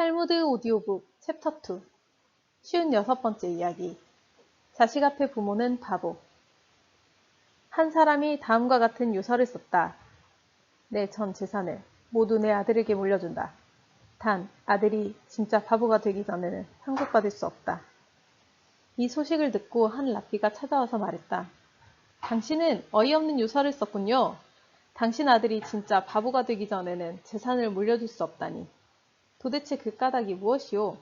탈무드 오디오북 챕터 2 쉬운 여섯 번째 이야기 자식 앞에 부모는 바보 한 사람이 다음과 같은 유서를 썼다. 내 전 재산을 모두 내 아들에게 물려준다. 단 아들이 진짜 바보가 되기 전에는 상속받을 수 없다. 이 소식을 듣고 한 라삐가 찾아와서 말했다. 당신은 어이없는 유서를 썼군요. 당신 아들이 진짜 바보가 되기 전에는 재산을 물려줄 수 없다니. 도대체 그 까닭이 무엇이오?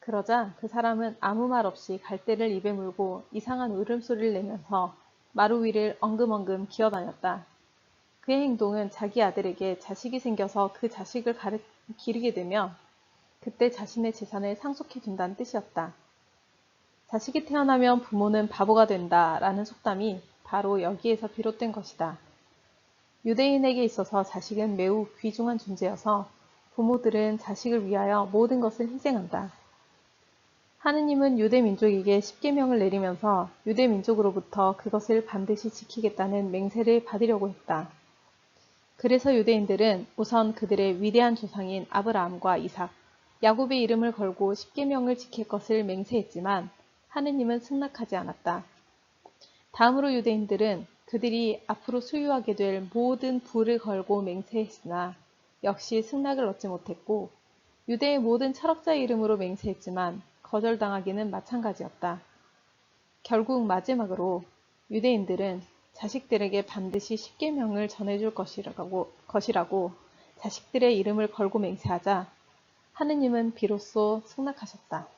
그러자 그 사람은 아무 말 없이 갈대를 입에 물고 이상한 울음소리를 내면서 마루 위를 엉금엉금 기어다녔다. 그의 행동은 자기 아들에게 자식이 생겨서 그 자식을 가르, 기르게 되며 그때 자신의 재산을 상속해 준다는 뜻이었다. 자식이 태어나면 부모는 바보가 된다 라는 속담이 바로 여기에서 비롯된 것이다. 유대인에게 있어서 자식은 매우 귀중한 존재여서 부모들은 자식을 위하여 모든 것을 희생한다. 하느님은 유대 민족에게 십계명을 내리면서 유대 민족으로부터 그것을 반드시 지키겠다는 맹세를 받으려고 했다. 그래서 유대인들은 우선 그들의 위대한 조상인 아브라함과 이삭, 야곱의 이름을 걸고 십계명을 지킬 것을 맹세했지만 하느님은 승낙하지 않았다. 다음으로 유대인들은 그들이 앞으로 소유하게 될 모든 부를 걸고 맹세했으나 역시 승낙을 얻지 못했고 유대의 모든 철학자의 이름으로 맹세했지만 거절당하기는 마찬가지였다. 결국 마지막으로 유대인들은 자식들에게 반드시 십계명을 전해줄 것이라고, 것이라고 자식들의 이름을 걸고 맹세하자 하느님은 비로소 승낙하셨다.